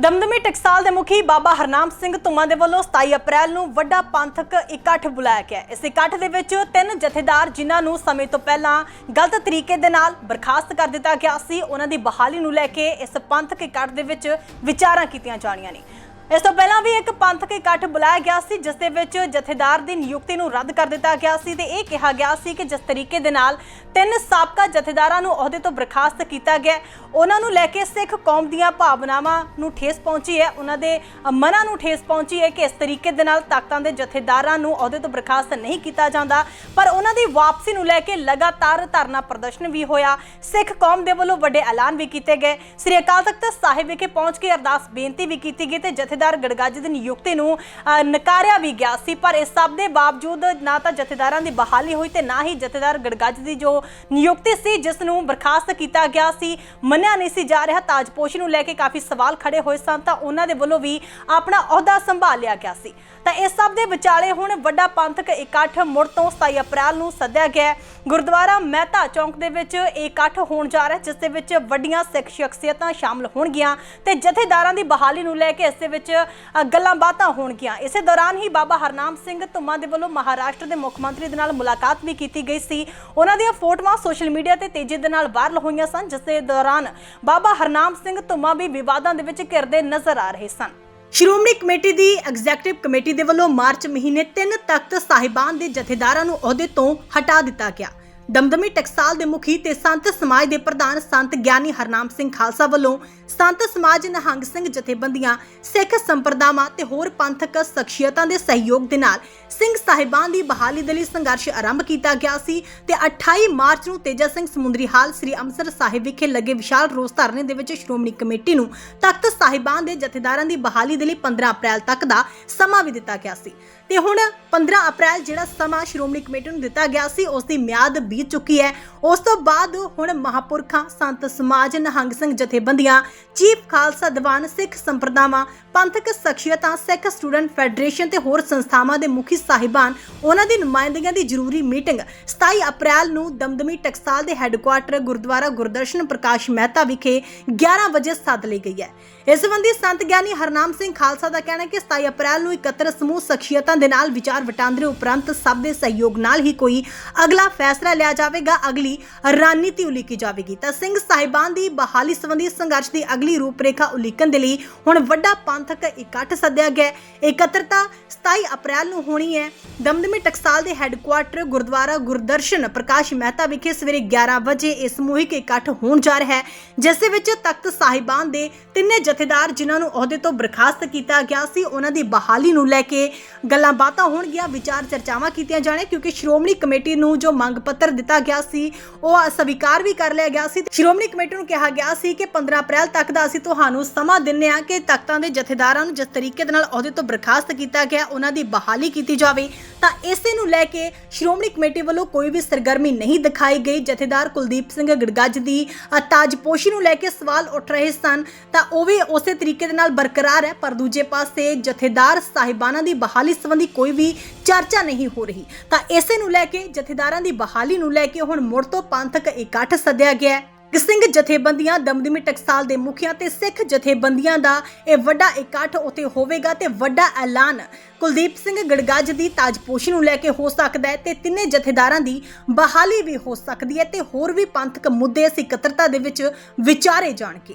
ਦਮਦਮੀ ਟਕਸਾਲ ਦੇ ਮੁਖੀ ਬਾਬਾ ਹਰਨਾਮ ਸਿੰਘ ਧੁੰਮਾ ਦੇ ਵੱਲੋਂ 27 ਅਪ੍ਰੈਲ ਨੂੰ ਵੱਡਾ ਪੰਥਕ ਇਕੱਠ ਬੁਲਾਇਆ ਗਿਆ। ਇਸ ਇਕੱਠ ਦੇ ਵਿੱਚ ਤਿੰਨ ਜਥੇਦਾਰ ਜਿਨ੍ਹਾਂ ਨੂੰ ਸਮੇਂ ਤੋਂ ਪਹਿਲਾਂ ਗਲਤ ਤਰੀਕੇ ਦੇ ਨਾਲ ਬਰਖਾਸਤ ਕਰ ਦਿੱਤਾ ਗਿਆ ਸੀ, ਉਹਨਾਂ ਦੀ ਬਹਾਲੀ ਨੂੰ ਲੈ ਕੇ ਇਸ ਪੰਥਕ ਇਕੱਠ ਦੇ ਵਿੱਚ ਵਿਚਾਰਾਂ ਕੀਤੀਆਂ ਜਾਣੀਆਂ ਨੇ। ਇਸ ਤੋਂ ਪਹਿਲਾਂ ਵੀ ਇੱਕ ਪੰਥਕ ਇਕੱਠ ਬੁਲਾਇਆ ਗਿਆ ਸੀ, ਜਿਸ ਦੇ ਵਿੱਚ ਜਥੇਦਾਰ ਦੀ ਨਿਯੁਕਤੀ ਨੂੰ ਰੱਦ ਕਰ ਦਿੱਤਾ ਗਿਆ ਸੀ ਤੇ ਇਹ ਕਿਹਾ ਗਿਆ ਸੀ ਕਿ ਜਿਸ ਤਰੀਕੇ ਦੇ ਨਾਲ ਤਿੰਨ ਸਾਬਕਾ ਜਥੇਦਾਰਾਂ ਨੂੰ ਅਹੁਦੇ ਤੋਂ ਬਰਖਾਸਤ ਕੀਤਾ ਗਿਆ ਉਹਨਾਂ ਨੂੰ ਲੈ ਕੇ ਸਿੱਖ ਕੌਮ ਦੀਆਂ ਭਾਵਨਾਵਾਂ ਨੂੰ ਠੇਸ ਪਹੁੰਚੀ ਹੈ, ਉਹਨਾਂ ਦੇ ਮਨਾਂ ਨੂੰ ਠੇਸ ਪਹੁੰਚੀ ਹੈ ਕਿ ਇਸ ਤਰੀਕੇ ਦੇ ਨਾਲ ਤਾਕਤਾਂ ਦੇ ਜਥੇਦਾਰਾਂ ਨੂੰ ਅਹੁਦੇ ਤੋਂ ਬਰਖਾਸਤ ਨਹੀਂ ਕੀਤਾ ਜਾਂਦਾ, ਪਰ ਉਹਨਾਂ ਦੀ ਵਾਪਸੀ ਨੂੰ ਲੈ ਕੇ ਲਗਾਤਾਰ ਧਰਨਾ ਪ੍ਰਦਰਸ਼ਨ ਵੀ ਹੋਇਆ। ਸਿੱਖ ਕੌਮ ਦੇ ਵੱਲੋਂ ਵੱਡੇ ਐਲਾਨ ਵੀ ਕੀਤੇ ਗਏ। ਸ੍ਰੀ ਅਕਾਲ ਤਖਤ ਸਾਹਿਬ ਵਿਖੇ ਪਹੁੰਚ ਕੇ ਅਰਦਾਸ ਬੇਨਤੀ ਵੀ ਕੀਤੀ ਗਈ ਤੇ ਜਥੇਦਾਰ ਗੜਗੱਜ ਦੀ ਨਿਯੁਕਤੀ ਨੂੰ ਨਕਾਰਿਆ ਵੀ ਗਿਆ ਸੀ। ਪਰ ਇਸ ਸਭ ਦੇ ਬਾਵਜੂਦ ਨਾ ਤਾਂ ਜਥੇਦਾਰਾਂ ਦੀ ਬਹਾਲੀ ਹੋਈ ਤੇ ਨਾ ਹੀ ਜਥੇਦਾਰ ਗੜਗੱਜ ਦੀ ਜੋ ਨਿਯੁਕਤੀ ਸੀ ਜਿਸ ਨੂੰ ਬਰਖਾਸਤ ਕੀਤਾ ਗਿਆ ਸੀ ਮੰਨਿਆ ਨਹੀਂ ਸੀ ਜਾ ਰਿਹਾ। ਤਾਜਪੋਸ਼ੀ ਨੂੰ ਲੈ ਕੇ ਕਾਫੀ ਸਵਾਲ ਖੜੇ ਹੋਏ ਸਨ ਤਾਂ ਉਹਨਾਂ ਦੇ ਵੱਲੋਂ ਵੀ ਆਪਣਾ ਅਹੁਦਾ ਸੰਭਾਲ ਲਿਆ ਗਿਆ ਸੀ। ਤਾਂ ਇਸ ਸਭ ਦੇ ਵਿਚਾਲੇ ਹੁਣ ਵੱਡਾ ਪੰਥਕ ਇਕੱਠ ਮੁੜ ਤੋਂ 27 ਅਪ੍ਰੈਲ ਨੂੰ ਸੱਦਿਆ ਗਿਆ ਗੁਰਦੁਆਰਾ ਮਹਿਤਾ ਚੌਂਕ ਦੇ ਵਿੱਚ ਇਹ ਇਕੱਠ ਹੋਣ ਜਾ ਰਿਹਾ ਹੈ, ਜਿਸ ਦੇ ਵਿੱਚ ਵੱਡੀਆਂ ਸਿੱਖ ਸ਼ਖਸੀਅਤਾਂ ਸ਼ਾਮਲ ਹੋਣਗੀਆਂ ਤੇ ਜਥੇਦਾਰਾਂ ਦੀ ਬਹਾਲੀ ਨੂੰ ਲੈ ਕੇ ਇਸ ਦੇ ਵਿੱਚ ਅ, ਗੱਲਾਂ ਬਾਤਾਂ ਹੋਣਗੀਆਂ। ਇਸੇ ਦੌਰਾਨ ਹੀ ਬਾਬਾ ਹਰਨਾਮ ਸਿੰਘ ਧੁੰਮਾ ਦੇ ਵੱਲੋਂ ਮਹਾਰਾਸ਼ਟਰ ਦੇ ਮੁੱਖ ਮੰਤਰੀ ਦੇ ਨਾਲ ਮੁਲਾਕਾਤ ਵੀ ਕੀਤੀ ਗਈ ਸੀ। ਉਹਨਾਂ ਦੀਆਂ ਫੋਟੋਆਂ ਸੋਸ਼ਲ ਮੀਡੀਆ ਤੇ ਤੇਜ਼ੀ ਦੇ ਨਾਲ ਵਾਇਰਲ ਹੋਈਆਂ ਸਨ ਜਿਸ ਦੇ ਦੌਰਾਨ ਬਾਬਾ ਹਰਨਾਮ ਸਿੰਘ ਧੁੰਮਾ ਵੀ ਵਿਵਾਦਾਂ ਦੇ ਵਿੱਚ ਘਿਰਦੇ ਨਜ਼ਰ ਆ ਰਹੇ ਸਨ। ਸ਼੍ਰੋਮਣੀ ਕਮੇਟੀ ਦੀ ਐਗਜ਼ੈਕਟਿਵ ਕਮੇਟੀ ਦੇ ਵੱਲੋਂ ਮਾਰਚ ਮਹੀਨੇ ਤਿੰਨ ਤਖਤ ਸਾਹਿਬਾਨ ਦੇ ਜਥੇਦਾਰਾਂ ਨੂੰ ਅਹੁਦੇ ਤੋਂ ਹਟਾ ਦਿੱਤਾ ਗਿਆ। ਦਮਦਮੀ ਟਕਸਾਲ ਦੇ ਮੁਖੀ ਤੇ ਸੰਤ ਸਮਾਜ ਦੇ ਪ੍ਰਧਾਨ ਸੰਤ ਗਿਆਨੀ ਹਰਨਾਮ ਸਿੰਘ ਖਾਲਸਾ ਵੱਲੋਂ ਸੰਤ ਸਮਾਜ ਨਿਹੰਗ ਸਿੰਘ ਜਥੇਬੰਦੀਆਂ, ਸਿੱਖ ਸੰਪਰਦਾਵਾਂ ਤੇ ਹੋਰ ਪੰਥਕ ਸ਼ਖਸੀਅਤਾਂ ਦੇ ਸਹਿਯੋਗ ਦੇ ਨਾਲ ਸਿੰਘ ਸਾਹਿਬਾਨ ਦੀ ਬਹਾਲੀ ਦੇ ਲਈ ਸੰਘਰਸ਼ ਆਰੰਭ ਕੀਤਾ ਗਿਆ ਸੀ ਤੇ 28 ਮਾਰਚ ਨੂੰ ਤੇਜਾ ਸਿੰਘ ਸਮੁੰਦਰੀ ਹਾਲ ਸ੍ਰੀ ਅੰਮ੍ਰਿਤਸਰ ਸਾਹਿਬ ਵਿਖੇ ਲੱਗੇ ਵਿਸ਼ਾਲ ਰੋਸ ਧਰਨੇ ਦੇ ਵਿੱਚ ਸ਼੍ਰੋਮਣੀ ਕਮੇਟੀ ਨੂੰ ਤਖਤ ਸਾਹਿਬਾਨ ਦੇ ਜਥੇਦਾਰਾਂ ਦੀ ਬਹਾਲੀ ਦੇ ਲਈ 15 ਅਪ੍ਰੈਲ ਤੱਕ ਦਾ ਸਮਾਂ ਵੀ ਦਿੱਤਾ ਗਿਆ ਸੀ। ਤੇ ਹੁਣ 15 ਅਪ੍ਰੈਲ ਜਿਹੜਾ ਸਮਾਂ ਸ਼੍ਰੋਮਣੀ ਕਮੇਟੀ ਨੂੰ ਦਿੱਤਾ ਗਿਆ ਸੀ, ਉਸ ਦੀ ਮਿਆਦ ਬੀਤ ਚੁੱਕੀ ਹੈ। ਉਸ ਤੋਂ ਬਾਅਦ ਹੁਣ ਮਹਾਪੁਰਖਾਂ, ਸੰਤ ਸਮਾਜ, ਨਿਹੰਗ ਸਿੰਘ ਜਥੇਬੰਦੀਆਂ, ਚੀਫ ਖਾਲਸਾ ਦੀਵਾਨ, ਸਿੱਖ ਸੰਪਰਦਾਵਾਂ, ਪੰਥਕ ਸ਼ਖਸੀਅਤਾਂ, ਸਿੱਖ ਸਟੂਡੈਂਟ ਫੈਡਰੇਸ਼ਨ ਤੇ ਹੋਰ ਸੰਸਥਾਵਾਂ ਦੇ ਮੁਖੀ ਸਾਹਿਬਾਨ ਉਹਨਾਂ ਦੀ ਨੁਮਾਇੰਦਗੀਆਂ ਦੀ ਜ਼ਰੂਰੀ ਮੀਟਿੰਗ 27 ਅਪ੍ਰੈਲ ਨੂੰ ਦਮਦਮੀ ਟਕਸਾਲ ਦੇ ਹੈੱਡਕੁਆਟਰ ਗੁਰਦੁਆਰਾ ਗੁਰਦਰਸ਼ਨ ਪ੍ਰਕਾਸ਼ ਮਹਿਤਾ ਵਿਖੇ 11 ਵਜੇ ਸੱਦ ਲਈ ਗਈ ਹੈ। ਇਸ ਸੰਬੰਧੀ ਸੰਤ ਗਿਆਨੀ ਹਰਨਾਮ ਸਿੰਘ ਖਾਲਸਾ ਦਾ ਕਹਿਣਾ ਹੈ ਕਿ 27 ਅਪ੍ਰੈਲ ਨੂੰ ਇਕੱਤਰ ਸਮੂਹ ਸ਼ਖਸੀਅਤਾਂ ਦੇ ਨਾਲ ਵਿਚਾਰ ਵਟਾਂਦਰੇ ਉਪਰੰਤ ਸਭ ਦੇ ਸਹਿਯੋਗ ਨਾਲ ਹੀ ਕੋਈ ਅਗਲਾ ਫੈਸਲਾ ਲਿਆ ਜਾਵੇਗਾ, ਅਗਲੀ ਰਣਨੀਤੀ ਉਲੀਕੀ ਜਾਵੇਗੀ ਤਾਂ ਸਿੰਘ ਸਾਹਿਬਾਨ ਦੀ ਬਹਾਲੀ ਸੰਬੰਧੀ ਸੰਘਰਸ਼ ਦੀ ਅਗਲੀ ਰੂਪਰੇਖਾ ਉਲੀਕਣ ਦੇ ਲਈ ਹੁਣ ਵੱਡਾ ਪੰਥਕ ਇਕੱਠ ਸੱਦਿਆ ਗਿਆ ਹੈ। ਇਕੱਤਰਤਾ 27 ਅਪ੍ਰੈਲ ਨੂੰ ਹੋਣੀ ਹੈ ਦਮਦਮੀ ਟਕਸਾਲ ਦੇ ਹੈੱਡਕੁਆਟਰ ਗੁਰਦੁਆਰਾ ਗੁਰਦਰਸ਼ਨ ਪ੍ਰਕਾਸ਼ ਮਹਿਤਾ ਵਿਖੇ ਸਵੇਰੇ 11 ਵਜੇ ਇਹ ਸਮੂਹਿਕ ਇਕੱਠ ਹੋਣ ਜਾ ਰਿਹਾ ਹੈ, ਜਿਸ ਦੇ ਵਿੱਚ ਤਖਤ ਸਾਹਿਬਾਨ ਦੇ ਤਿੰਨੇ ਜਥੇਦਾਰ ਜਿਨ੍ਹਾਂ ਨੂੰ ਅਹੁਦੇ ਤੋਂ ਬਰਖਾਸਤ ਕੀਤਾ ਗਿਆ ਸੀ, ਉਹਨਾਂ ਦੀ ਬਹਾਲੀ ਨੂੰ ਲੈ ਕੇ ਗੱਲਾਂ ਬਾਤਾਂ ਹੋਣਗੀਆਂ, ਵਿਚਾਰ ਚਰਚਾਵਾਂ ਕੀਤੀਆਂ ਜਾਣੇ ਕਿਉਂਕਿ ਸ਼੍ਰੋਮਣੀ ਕਮੇਟੀ ਨੂੰ ਜੋ ਮੰਗ ਪੱਤਰ ਦਿੱਤਾ ਗਿਆ ਸੀ। ਉਹ ਅਸਵੀਕਾਰ ਵੀ ਕਰ ਲਿਆ ਗਿਆ ਸੀ ਸ਼੍ਰੋਮਣੀ ਕਮੇਟੀ ਨੂੰ ਕਿਹਾ ਗਿਆ ਸੀ ਕਿ 15 ਅਪ੍ਰੈਲ ਤੱਕ ਦਾ ਅਸੀਂ ਤੁਹਾਨੂੰ ਸਮਾਂ ਦਿੰਨੇ ਆ ਕਿ ਤਖਤਾਂ ਦੇ ਜਥੇਦਾਰਾਂ ਨੂੰ ਜਿਸ ਤਰੀਕੇ ਦੇ ਨਾਲ ਅਹੁਦੇ ਤੋਂ ਬਰਖਾਸਤ ਕੀਤਾ ਗਿਆ, ਉਹਨਾਂ ਦੀ ਬਹਾਲੀ ਕੀਤੀ ਜਾਵੇ। ਤਾਂ ਇਸੇ ਨੂੰ ਲੈ ਕੇ ਸ਼੍ਰੋਮਣੀ ਕਮੇਟੀ ਵੱਲੋਂ ਕੋਈ ਵੀ ਸਰਗਰਮੀ ਨਹੀਂ ਦਿਖਾਈ ਗਈ। ਜਥੇਦਾਰ ਕੁਲਦੀਪ ਸਿੰਘ ਗੜਗੱਜ ਦੀ ਤਾਜਪੋਸ਼ੀ ਨੂੰ ਲੈ ਕੇ ਸਵਾਲ ਉੱਠ ਰਹੇ ਸਨ। ਤਾਂ ਉਹ ਵੀ ਉਸੇ ਤਰੀਕੇ ਦੇ ਨਾਲ ਬਰਕਰਾਰ ਹੈ, ਪਰ ਦੂਜੇ ਪਾਸੇ ਜਥੇਦਾਰ ਸਾਹਿਬਾਨਾਂ ਦੀ ਬਹਾਲੀ ਸੰਬੰਧੀ ਕੋਈ ਵੀ ਚਰਚਾ ਨਹੀਂ ਹੋ ਰਹੀ। ਤਾਂ ਇਸੇ ਨੂੰ ਲੈ ਕੇ ਜਥੇਦਾਰਾਂ ਦੀ ਬਹਾਲੀ ਨੂੰ ਲੈ ਕੇ ਹੁਣ ਮੁੜ ਤੋਂ ਪੰਥਕ ਇਕੱਠ ਸੱਦਿਆ ਗਿਆ ਹੈ। ਸਿੰਘ ਜਥੇਬੰਦੀਆਂ ਦਮਦਮੀ ਟਕਸਾਲ ਦੇ ਮੁਖੀਆਂ ਤੇ ਸਿੱਖ ਜਥੇਬੰਦੀਆਂ ਦਾ ਇਹ ਵੱਡਾ ਇਕੱਠ ਉੱਥੇ ਹੋਵੇਗਾ ਤੇ ਵੱਡਾ ਐਲਾਨ ਕੁਲਦੀਪ ਸਿੰਘ ਗੜਗੱਜ ਦੀ ਤਾਜਪੋਸ਼ੀ ਨੂੰ ਲੈ ਕੇ ਹੋ ਸਕਦਾ ਹੈ ਤੇ ਤਿੰਨੇ ਜਥੇਦਾਰਾਂ ਦੀ ਬਹਾਲੀ ਵੀ ਹੋ ਸਕਦੀ ਹੈ ਤੇ ਹੋਰ ਵੀ ਪੰਥਕ ਮੁੱਦੇ ਇਸ ਇਕੱਤਰਤਾ ਦੇ ਵਿੱਚ ਵਿਚਾਰੇ ਜਾਣਗੇ।